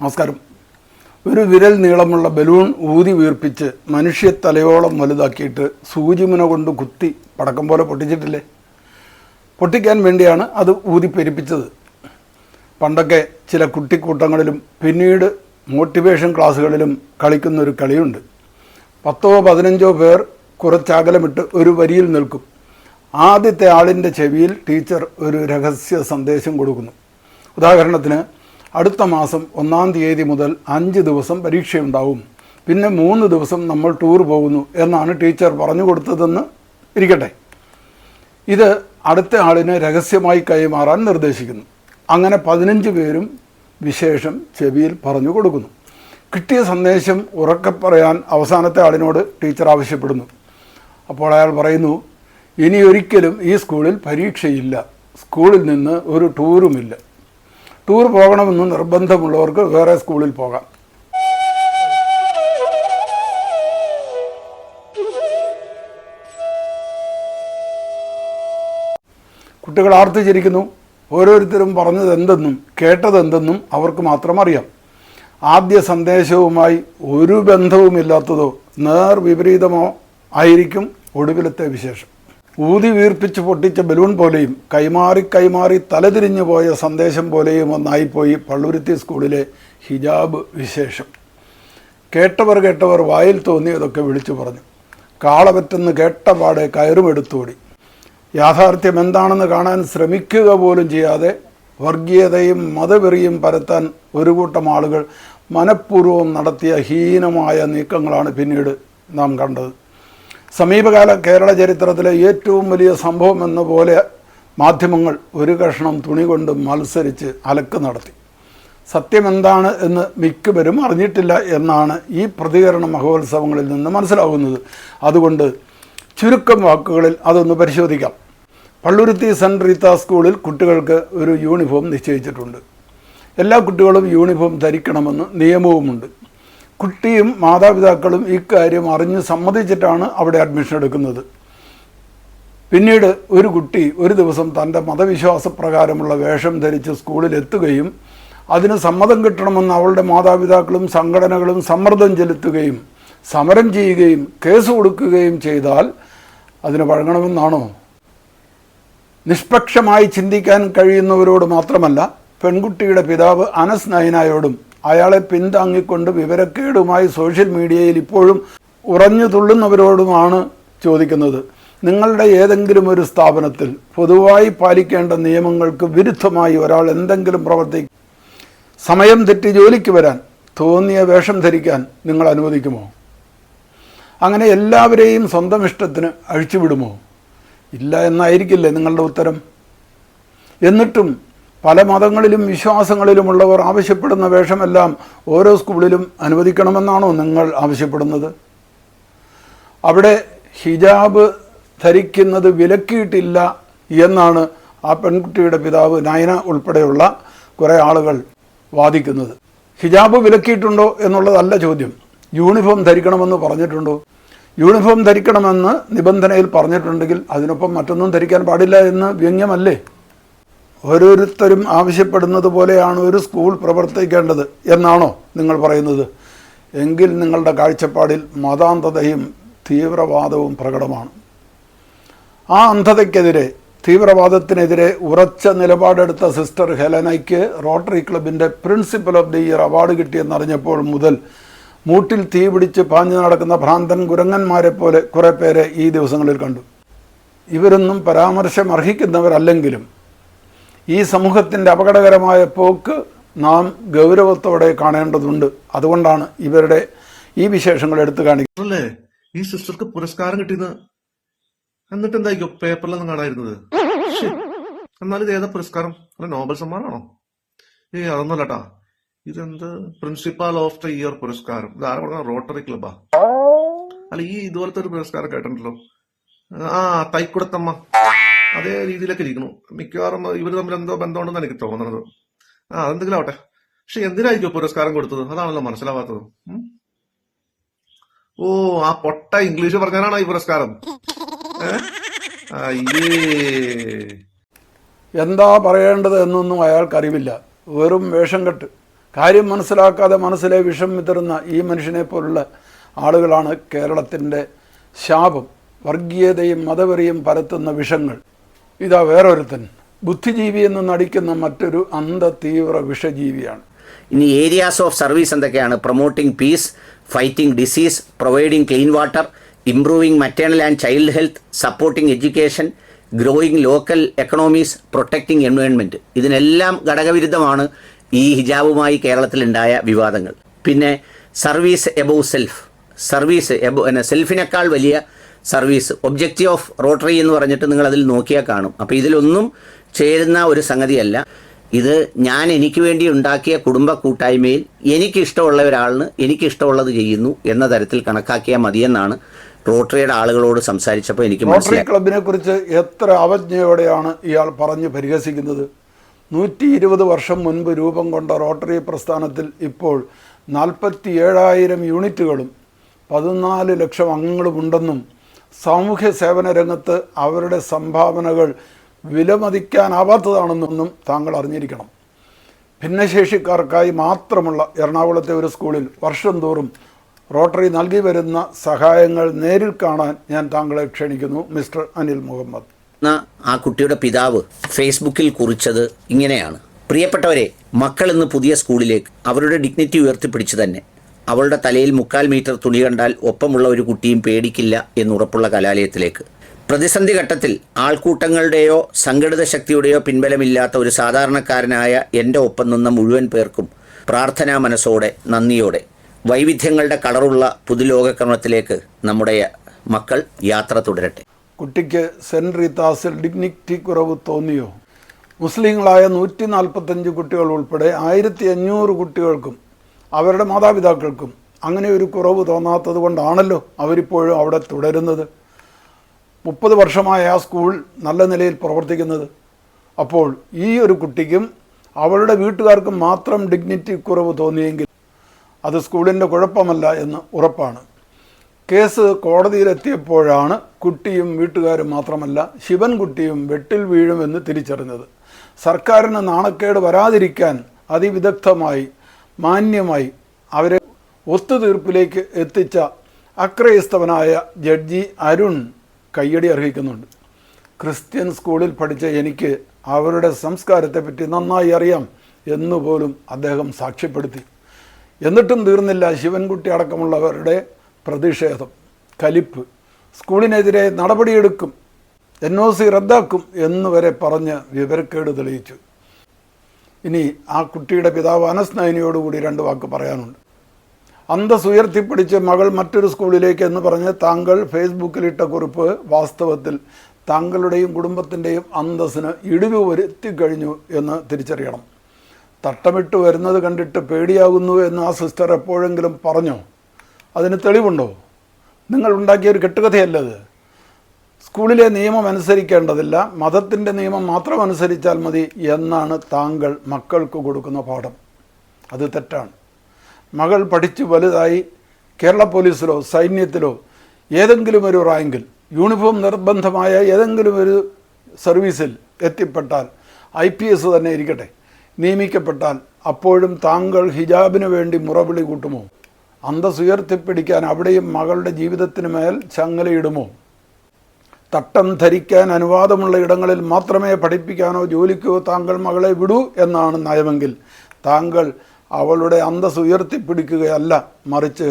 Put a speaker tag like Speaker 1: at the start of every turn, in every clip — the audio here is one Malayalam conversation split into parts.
Speaker 1: നമസ്കാരം. ഒരു വിരൽ നീളമുള്ള ബലൂൺ ഊതി വീർപ്പിച്ച് മനുഷ്യ തലയോളം വലുതാക്കിയിട്ട് സൂചിമുന കൊണ്ട് കുത്തി പടക്കം പോലെ പൊട്ടിച്ചിട്ടില്ലേ? പൊട്ടിക്കാൻ വേണ്ടിയാണ് അത് ഊതി പെരുപ്പിച്ചത്. പണ്ടൊക്കെ ചില കുട്ടിക്കൂട്ടങ്ങളിലും പിന്നീട് മോട്ടിവേഷൻ ക്ലാസ്സുകളിലും കളിക്കുന്ന ഒരു കളിയുണ്ട്. പത്തോ പതിനഞ്ചോ പേർ കുറച്ചകലമിട്ട് ഒരു വരിയിൽ നിൽക്കും. ആദ്യത്തെ ആളിന്റെ ചെവിയിൽ ടീച്ചർ ഒരു രഹസ്യ സന്ദേശം കൊടുക്കുന്നു. ഉദാഹരണത്തിന് അടുത്ത മാസം ഒന്നാം തീയതി മുതൽ അഞ്ച് ദിവസം പരീക്ഷയുണ്ടാവും. പിന്നെ മൂന്ന് ദിവസം നമ്മൾ ടൂർ പോകുന്നു എന്നാണ് ടീച്ചർ പറഞ്ഞു കൊടുത്തതെന്ന് ഇരിക്കട്ടെ. ഇത് അടുത്ത ആളിനെ രഹസ്യമായി കൈമാറാൻ നിർദ്ദേശിക്കുന്നു. അങ്ങനെ പതിനഞ്ച് പേരും വിശേഷം ചെവിയിൽ പറഞ്ഞു കൊടുക്കുന്നു. കിട്ടിയ സന്ദേശം ഉറക്കെ പറയാൻ അവസാനത്തെ ആളിനോട് ടീച്ചർ ആവശ്യപ്പെടുന്നു. അപ്പോൾ അയാൾ പറയുന്നു ഇനി ഒരിക്കലും ഈ സ്കൂളിൽ പരീക്ഷയില്ല. സ്കൂളിൽ നിന്ന് ഒരു ടൂറുമില്ല ടൂർ പോകണമെന്ന് നിർബന്ധമുള്ളവർക്ക് വേറെ സ്കൂളിൽ പോകാം. കുട്ടികൾ ആർത്തിച്ചിരിക്കുന്നു. ഓരോരുത്തരും പറഞ്ഞത് എന്തെന്നും കേട്ടതെന്തെന്നും അവർക്ക് മാത്രം അറിയാം ആദ്യ സന്ദേശവുമായി ഒരു ബന്ധവുമില്ലാത്തതോ നേർ വിപരീതമോ ആയിരിക്കും ഒടുവിലത്തെ വിശേഷം. ഊതി വീർപ്പിച്ച് പൊട്ടിച്ച ബലൂൺ പോലെയും കൈമാറി കൈമാറി തലതിരിഞ്ഞു പോയ സന്ദേശം പോലെയും ഒന്നായിപ്പോയി പള്ളുരുത്തി സ്കൂളിലെ ഹിജാബ് വിശേഷം. കേട്ടവർ കേട്ടവർ വായിൽ തോന്നിയതൊക്കെ വിളിച്ചു പറഞ്ഞു. കാളപറ്റെന്ന് കേട്ടപാടെ കയറുമെടുത്തോടി യാഥാർത്ഥ്യം എന്താണെന്ന് കാണാൻ ശ്രമിക്കുക പോലും ചെയ്യാതെ വർഗീയതയും മതവെറിയും പരത്താൻ ഒരു കൂട്ടം ആളുകൾ മനഃപൂർവം നടത്തിയ ഹീനമായ നീക്കങ്ങളാണ് പിന്നീട് നാം കണ്ടത്. സമീപകാല കേരള ചരിത്രത്തിലെ ഏറ്റവും വലിയ സംഭവം എന്ന പോലെ മാധ്യമങ്ങൾ ഒരു കഷ്ണം തുണി കൊണ്ട് മത്സരിച്ച് അലക്ക് നടത്തി. സത്യമെന്താണ് എന്ന് മിക്കവരും അറിഞ്ഞിട്ടില്ല എന്നാണ് ഈ പ്രതികരണ മഹോത്സവങ്ങളിൽ നിന്ന് മനസ്സിലാകുന്നത് അതുകൊണ്ട് ചുരുക്കം വാക്കുകളിൽ അതൊന്ന് പരിശോധിക്കാം. പള്ളുരുത്തി സെന്റ് റീത്ത സ്കൂളിൽ കുട്ടികൾക്ക് ഒരു യൂണിഫോം നിശ്ചയിച്ചിട്ടുണ്ട്. എല്ലാ കുട്ടികളും യൂണിഫോം ധരിക്കണമെന്ന് നിയമവുമുണ്ട്. കുട്ടിയും മാതാപിതാക്കളും ഇക്കാര്യം അറിഞ്ഞ് സമ്മതിച്ചിട്ടാണ് അവിടെ അഡ്മിഷൻ എടുക്കുന്നത്. പിന്നീട് ഒരു കുട്ടി ഒരു ദിവസം തന്റെ മതവിശ്വാസപ്രകാരമുള്ള വേഷം ധരിച്ച് സ്കൂളിൽ എത്തുകയും അതിന് സമ്മതം കിട്ടണമെന്ന് അവളുടെ മാതാപിതാക്കളും സംഘടനകളും സമ്മർദ്ദം ചെലുത്തുകയും സമരം ചെയ്യുകയും കേസ് കൊടുക്കുകയും ചെയ്താൽ അതിന് വഴങ്ങണമെന്നാണോ? നിഷ്പക്ഷമായി ചിന്തിക്കാൻ കഴിയുന്നവരോട് മാത്രമല്ല പെൺകുട്ടിയുടെ പിതാവ് അനസ് നയനായോടും അയാളെ പിന്താങ്ങിക്കൊണ്ട് വിവരക്കേടുമായി സോഷ്യൽ മീഡിയയിൽ ഇപ്പോഴും ഉറഞ്ഞു തുള്ളുന്നവരോടുമാണ് ചോദിക്കുന്നത്. നിങ്ങളുടെ ഏതെങ്കിലും ഒരു സ്ഥാപനത്തിൽ പൊതുവായി പാലിക്കേണ്ട നിയമങ്ങൾക്ക് വിരുദ്ധമായി ഒരാൾ എന്തെങ്കിലും പ്രവർത്തിക്കും സമയം തെറ്റി ജോലിക്ക് വരാൻ തോന്നിയ വേഷം ധരിക്കാൻ നിങ്ങൾ അനുവദിക്കുമോ? അങ്ങനെ എല്ലാവരെയും സ്വന്തം ഇഷ്ടത്തിന് അഴിച്ചുവിടുമോ? ഇല്ല എന്നായിരിക്കില്ലേ നിങ്ങളുടെ ഉത്തരം? എന്നിട്ടും പല മതങ്ങളിലും വിശ്വാസങ്ങളിലുമുള്ളവർ ആവശ്യപ്പെടുന്ന വേഷമെല്ലാം ഓരോ സ്കൂളിലും അനുവദിക്കണമെന്നാണോ നിങ്ങൾ ആവശ്യപ്പെടുന്നത്? അവിടെ ഹിജാബ് ധരിക്കുന്നത് വിലക്കിയിട്ടില്ല എന്നാണ് ആ പെൺകുട്ടിയുടെ പിതാവ് നയന ഉൾപ്പെടെയുള്ള കുറേ ആളുകൾ വാദിക്കുന്നത്. ഹിജാബ് വിലക്കിയിട്ടുണ്ടോ എന്നുള്ളതല്ല ചോദ്യം. യൂണിഫോം ധരിക്കണമെന്ന് പറഞ്ഞിട്ടുണ്ടോ? യൂണിഫോം ധരിക്കണമെന്ന് നിബന്ധനയിൽ പറഞ്ഞിട്ടുണ്ടെങ്കിൽ അതിനൊപ്പം മറ്റൊന്നും ധരിക്കാൻ പാടില്ല എന്ന് വ്യംഗ്യമല്ലേ? ഓരോരുത്തരും ആവശ്യപ്പെടുന്നത് പോലെയാണ് ഒരു സ്കൂൾ പ്രവർത്തിക്കേണ്ടത് എന്നാണോ നിങ്ങൾ പറയുന്നത്. എങ്കിൽ നിങ്ങളുടെ കാഴ്ചപ്പാടിൽ മതാന്ധതയും തീവ്രവാദവും പ്രകടമാണ്. ആ അന്ധതയ്ക്കെതിരെ തീവ്രവാദത്തിനെതിരെ ഉറച്ച നിലപാടെടുത്ത സിസ്റ്റർ ഹെലനയ്ക്ക് റോട്ടറി ക്ലബിന്റെ principal of the year award കിട്ടിയെന്നറിഞ്ഞപ്പോൾ മുതൽ മൂട്ടിൽ തീ പിടിച്ച് പാഞ്ഞു നടക്കുന്ന ഭ്രാന്തൻ കുരങ്ങന്മാരെ പോലെ കുറേ പേരെ ഈ ദിവസങ്ങളിൽ കണ്ടു. ഇവരൊന്നും പരാമർശം അർഹിക്കുന്നവരല്ലെങ്കിലും ഈ സമൂഹത്തിന്റെ അപകടകരമായ പോക്ക് നാം ഗൗരവത്തോടെ കാണേണ്ടതുണ്ട്. അതുകൊണ്ടാണ് ഇവരുടെ ഈ വിശേഷങ്ങൾ എടുത്തു കാണിക്കുന്നത്.
Speaker 2: ഈ സിസ്റ്റർക്ക് പുരസ്കാരം കിട്ടിയത് എന്നിട്ട് എന്തായിരിക്കും പേപ്പറിലൊന്നും കാണാതിരുന്നത്? ശ്ശേ. എന്നാൽ ഇത് ഏതാ പുരസ്കാരം? അല്ല നോബൽ സമ്മാനമാണോ? ഏ അതൊന്നല്ലട്ടാ ഇതെന്ത്? പ്രിൻസിപ്പൽ ഓഫ് ദ ഇയർ പുരസ്കാരം. ഇത് ആരാ കൊടുക്കുന്ന റോട്ടറി ക്ലബാ അല്ല ഈ ഇതുപോലത്തെ ഒരു പുരസ്കാരം കേട്ടിട്ടുണ്ടല്ലോ. ആ തൈക്കുടത്തമ്മ. അതേ രീതിയിലൊക്കെ ഇരിക്കുന്നു. മിക്കവാറും ഇവർ തമ്മിൽ എന്തോ ബന്ധമുണ്ടെന്ന് എനിക്ക് തോന്നുന്നത്. ആ അതെന്തെങ്കിലും ആവട്ടെ. പക്ഷെ എന്തിനായിരിക്കും പുരസ്കാരം കൊടുത്തത്? അതാണല്ലോ മനസ്സിലാവാത്തത്. ഓ ആ പൊട്ട ഇംഗ്ലീഷ് പറഞ്ഞാലാണോ ഈ പുരസ്കാരം?
Speaker 1: എന്താ പറയേണ്ടത് എന്നൊന്നും അയാൾക്കറിവില്ല. വെറും വേഷം കെട്ട്. കാര്യം മനസ്സിലാക്കാതെ മനസ്സിലെ വിഷം വിതറുന്ന ഈ മനുഷ്യനെ പോലുള്ള ആളുകളാണ് കേരളത്തിന്റെ ശാപം വർഗീയതയും മതവെറിയും പരത്തുന്ന വിഷങ്ങൾ. ഇതാ വേറൊരുത്തൻ. ബുദ്ധിജീവി എന്ന് നടിക്കുന്ന മറ്റൊരു അന്ധ തീവ്ര വിഷജീവിയാണ്.
Speaker 3: ഇനി ഏരിയാസ് ഓഫ് സർവീസ് എന്തൊക്കെയാണ്? Promoting peace fighting disease providing clean water improving maternal and child health supporting education growing local economies protecting environment ഇതിനെല്ലാം ഘടകവിരുദ്ധമാണ് ഈ ഹിജാബുമായി കേരളത്തിലുണ്ടായ വിവാദങ്ങൾ. പിന്നെ service above self service above സെൽഫിനേക്കാൾ വലിയ സർവീസ് ഒബ്ജക്റ്റീവ് ഓഫ് റോട്ടറി എന്ന് പറഞ്ഞിട്ട് നിങ്ങൾ അതിൽ നോക്കിയാൽ കാണും. അപ്പോൾ ഇതിലൊന്നും ചേരുന്ന ഒരു സംഗതിയല്ല. ഇത് ഞാൻ എനിക്ക് വേണ്ടി ഉണ്ടാക്കിയ കുടുംബ കൂട്ടായ്മയിൽ എനിക്കിഷ്ടമുള്ള ഒരാളിന് എനിക്കിഷ്ടമുള്ളത് ചെയ്യുന്നു എന്ന തരത്തിൽ കണക്കാക്കിയാൽ മതിയെന്നാണ് റോട്ടറിയുടെ ആളുകളോട് സംസാരിച്ചപ്പോൾ എനിക്ക്
Speaker 1: റോട്ടറി ക്ലബിനെ കുറിച്ച് എത്ര അവജ്ഞയോടെയാണ് ഇയാൾ പറഞ്ഞ് പരിഹസിക്കുന്നത്? നൂറ്റി ഇരുപത് വർഷം മുൻപ് രൂപം കൊണ്ട റോട്ടറി പ്രസ്ഥാനത്തിൽ ഇപ്പോൾ നാൽപ്പത്തി ഏഴായിരം യൂണിറ്റുകളും പതിനാല് ലക്ഷം അംഗങ്ങളുമുണ്ടെന്നും സാമൂഹ്യ സേവന രംഗത്ത് അവരുടെ സംഭാവനകൾ വിലമതിക്കാനാവാത്തതാണെന്നൊന്നും താങ്കൾ അറിഞ്ഞിരിക്കണം. ഭിന്നശേഷിക്കാർക്കായി മാത്രമുള്ള എറണാകുളത്തെ ഒരു സ്കൂളിൽ വർഷം തോറും റോട്ടറി നൽകി വരുന്ന സഹായങ്ങൾ നേരിൽ കാണാൻ ഞാൻ താങ്കളെ ക്ഷണിക്കുന്നു മിസ്റ്റർ അനിൽ മുഹമ്മദ്.
Speaker 3: ആ കുട്ടിയുടെ പിതാവ് ഫേസ്ബുക്കിൽ കുറിച്ചത് ഇങ്ങനെയാണ്. പ്രിയപ്പെട്ടവരെ മക്കൾ ഇന്ന് പുതിയ സ്കൂളിലേക്ക് അവരുടെ ഡിഗ്നിറ്റി ഉയർത്തിപ്പിടിച്ചു തന്നെ അവളുടെ തലയിൽ മുക്കാൽ മീറ്റർ തുണി കണ്ടാൽ ഒപ്പമുള്ള ഒരു കുട്ടിയും പേടിക്കില്ല എന്നുറപ്പുള്ള കലാലയത്തിലേക്ക്. പ്രതിസന്ധി ഘട്ടത്തിൽ ആൾക്കൂട്ടങ്ങളുടെയോ സംഘടിത ശക്തിയുടെയോ പിൻബലമില്ലാത്ത ഒരു സാധാരണക്കാരനായ എന്റെ ഒപ്പം നിന്ന മുഴുവൻ പേർക്കും പ്രാർത്ഥനാ മനസ്സോടെ നന്ദിയോടെ. വൈവിധ്യങ്ങളുടെ കളറുള്ള പുതുലോകക്രമത്തിലേക്ക് നമ്മുടെ മക്കൾ യാത്ര തുടരട്ടെ.
Speaker 1: കുട്ടിക്ക് സെന്റ് ഡിഗ്നിറ്റി കുറവ് തോന്നിയോ? മുസ്ലിങ്ങളായ നൂറ്റി നാൽപ്പത്തഞ്ച് കുട്ടികൾ ഉൾപ്പെടെ ആയിരത്തി അഞ്ഞൂറ് കുട്ടികൾക്കും അവരുടെ മാതാപിതാക്കൾക്കും അങ്ങനെ ഒരു കുറവ് തോന്നാത്തത് കൊണ്ടാണല്ലോ അവരിപ്പോഴും അവിടെ തുടരുന്നത്. മുപ്പത് വർഷമായ ആ സ്കൂൾ നല്ല നിലയിൽ പ്രവർത്തിക്കുന്നത്. അപ്പോൾ ഈ ഒരു കുട്ടിക്കും അവളുടെ വീട്ടുകാർക്കും മാത്രം ഡിഗ്നിറ്റി കുറവ് തോന്നിയെങ്കിൽ അത് സ്കൂളിന്റെ കുഴപ്പമല്ല എന്ന് ഉറപ്പാണ്. കേസ് കോടതിയിലെത്തിയപ്പോഴാണ് കുട്ടിയും വീട്ടുകാരും മാത്രമല്ല ശിവൻകുട്ടിയും വെട്ടിൽ വീഴുമെന്ന് തിരിച്ചറിഞ്ഞത്. സർക്കാരിന് നാണക്കേട് വരാതിരിക്കാൻ അതിവിദഗ്ധമായി മാന്യമായി അവരെ ഒത്തുതീർപ്പിലേക്ക് എത്തിച്ച അക്രൈസ്തവനായ ജഡ്ജി അരുൺ കയ്യടി അർഹിക്കുന്നുണ്ട്. ക്രിസ്ത്യൻ സ്കൂളിൽ പഠിച്ച എനിക്ക് അവരുടെ സംസ്കാരത്തെപ്പറ്റി നന്നായി അറിയാം എന്നുപോലും അദ്ദേഹം സാക്ഷ്യപ്പെടുത്തി. എന്നിട്ടും തീർന്നില്ല ശിവൻകുട്ടി അടക്കമുള്ളവരുടെ പ്രതിഷേധം കലിപ്പ്. സ്കൂളിനെതിരെ നടപടിയെടുക്കും എൻ ഒ സി റദ്ദാക്കും എന്നുവരെ പറഞ്ഞ് വിവരക്കേട് തെളിയിച്ചു. ഇനി ആ കുട്ടിയുടെ പിതാവ് അനസ് നയനിയോടുകൂടി രണ്ട് വാക്ക് പറയാനുണ്ട്. അന്തസ് ഉയർത്തിപ്പിടിച്ച് മകൾ മറ്റൊരു സ്കൂളിലേക്ക് എന്ന് പറഞ്ഞ് താങ്കൾ ഫേസ്ബുക്കിലിട്ട കുറിപ്പ് വാസ്തവത്തിൽ താങ്കളുടെയും കുടുംബത്തിന്റെയും അന്തസ്സിന് ഇടിവ് വരുത്തി കഴിഞ്ഞു എന്ന് തിരിച്ചറിയണം. തട്ടമിട്ട് വരുന്നത് കണ്ടിട്ട് പേടിയാകുന്നു എന്ന് ആ സിസ്റ്റർ എപ്പോഴെങ്കിലും പറഞ്ഞോ? അതിന് തെളിവുണ്ടോ? നിങ്ങൾ ഉണ്ടാക്കിയ ഒരു കെട്ടുകഥയല്ലത് സ്കൂളിലെ നിയമം അനുസരിക്കേണ്ടതില്ല. മതത്തിന്റെ നിയമം മാത്രം അനുസരിച്ചാൽ മതി എന്നാണ് താങ്കൾ മക്കൾക്ക് കൊടുക്കുന്ന പാഠം. അത് തെറ്റാണ്. മകൾ പഠിച്ചു വലുതായി കേരള പോലീസിലോ സൈന്യത്തിലോ ഏതെങ്കിലും ഒരു റാങ്കിൽ യൂണിഫോം നിർബന്ധമായ ഏതെങ്കിലും ഒരു സർവീസിൽ എത്തിപ്പെട്ടാൽ ഐ പി എസ് തന്നെ ഇരിക്കട്ടെ. നിയമിക്കപ്പെട്ടാൽ അപ്പോഴും താങ്കൾ ഹിജാബിന് വേണ്ടി മുറവിളി കൂട്ടുമോ? അന്തസ് ഉയർത്തിപ്പിടിക്കാൻ അവിടെയും മകളുടെ ജീവിതത്തിന് മേൽ ചങ്ങലയിടുമോ? തട്ടം ധരിക്കാൻ അനുവാദമുള്ള ഇടങ്ങളിൽ മാത്രമേ പഠിപ്പിക്കാനോ ജോലിക്കോ താങ്കൾ മകളെ വിടൂ എന്നാണ് നയമെങ്കിൽ താങ്കൾ അവളുടെ അന്തസ് ഉയർത്തിപ്പിടിക്കുകയല്ല മറിച്ച്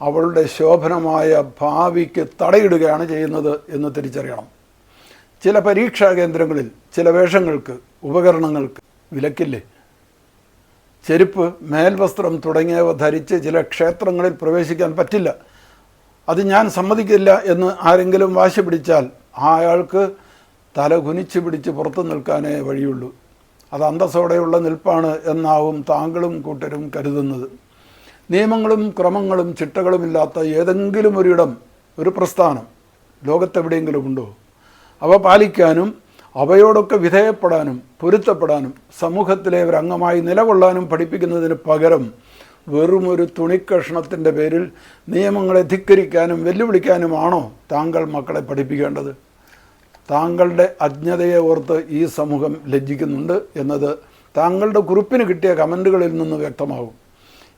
Speaker 1: അവളുടെ ശോഭനമായ ഭാവിക്ക് തടയിടുകയാണ് ചെയ്യുന്നത് എന്ന് തിരിച്ചറിയണം. ചില പരീക്ഷാ കേന്ദ്രങ്ങളിൽ ചില വേഷങ്ങൾക്ക് ഉപകരണങ്ങൾക്ക് വിലക്കില്ലേ? ചെരുപ്പ് മേൽവസ്ത്രം തുടങ്ങിയവ ധരിച്ച് ചില ക്ഷേത്രങ്ങളിൽ പ്രവേശിക്കാൻ പറ്റില്ല. അത് ഞാൻ സമ്മതിക്കില്ല എന്ന് ആരെങ്കിലും വാശി പിടിച്ചാൽ അയാൾക്ക് തല കുനിച്ച് പിടിച്ച് പുറത്തു നിൽക്കാനേ വഴിയുള്ളൂ. അത് അന്തസ്സോടെയുള്ള നിൽപ്പാണ് എന്നാവും താങ്കളും കൂട്ടരും കരുതുന്നത്. നിയമങ്ങളും ക്രമങ്ങളും ചിട്ടകളുമില്ലാത്ത ഏതെങ്കിലും ഒരിടം ഒരു പ്രസ്ഥാനം ലോകത്തെവിടെയെങ്കിലും ഉണ്ടോ? അവ പാലിക്കാനും അവയോടൊക്കെ വിധേയപ്പെടാനും പൊരുത്തപ്പെടാനും സമൂഹത്തിലെ ഒരു അംഗമായി നിലകൊള്ളാനും പഠിപ്പിക്കുന്നതിന് പകരം വെറും ഒരു തുണിക്കഷ്ണത്തിന്റെ പേരിൽ നിയമങ്ങളെ ധിക്കരിക്കാനും വെല്ലുവിളിക്കാനുമാണോ താങ്കൾ മക്കളെ പഠിപ്പിക്കേണ്ടത്? താങ്കളുടെ അജ്ഞതയെ ഓർത്ത് ഈ സമൂഹം ലജ്ജിക്കുന്നുണ്ട് എന്നത് താങ്കളുടെ കുറിപ്പിന് കിട്ടിയ കമന്റുകളിൽ നിന്ന് വ്യക്തമാകും.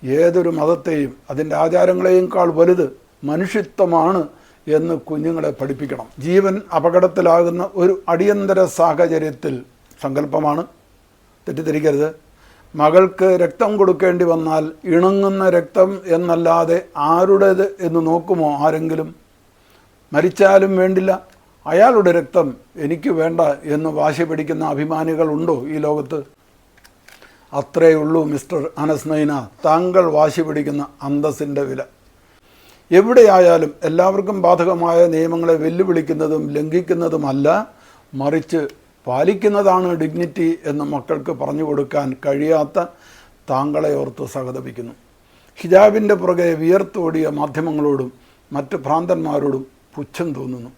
Speaker 1: ഏതൊരു മതത്തെയും അതിന്റെ ആചാരങ്ങളെയേക്കാൾ വലുത് മനുഷ്യത്വമാണ് എന്ന് കുഞ്ഞുങ്ങളെ പഠിപ്പിക്കണം. ജീവൻ അപകടത്തിലാകുന്ന ഒരു അടിയന്തര സാഹചര്യത്തിൽ സങ്കല്പമാണ്. തെറ്റിദ്ധരിക്കരുത്. മകൾക്ക് രക്തം കൊടുക്കേണ്ടി വന്നാൽ ഇണങ്ങുന്ന രക്തം എന്നല്ലാതെ ആരുടേത് എന്ന് നോക്കുമോ ആരെങ്കിലും? മരിച്ചാലും വേണ്ടില്ല. അയാളുടെ രക്തം എനിക്ക് വേണ്ട എന്ന് വാശി പിടിക്കുന്ന അഭിമാനികളുണ്ടോ ഈ ലോകത്ത്? അത്രയേ ഉള്ളൂ മിസ്റ്റർ അനസ് നൈന താങ്കൾ വാശി പിടിക്കുന്ന അന്തസ്സിന്റെ വില. എവിടെയായാലും എല്ലാവർക്കും ബാധകമായ നിയമങ്ങളെ വെല്ലുവിളിക്കുന്നതും ലംഘിക്കുന്നതുമല്ല മറിച്ച് പാലിക്കുന്നതാണ് ഡിഗ്നിറ്റി എന്ന് മക്കൾക്ക് പറഞ്ഞു കൊടുക്കാൻ കഴിയാത്ത താങ്കളെ ഓർത്ത് സഹതപിക്കുന്നു. ഹിജാബിന്റെ പുറകെ വിയർത്തോടിയ മാധ്യമങ്ങളോടും മറ്റ് ഭ്രാന്തന്മാരോടും പുച്ഛം തോന്നുന്നു.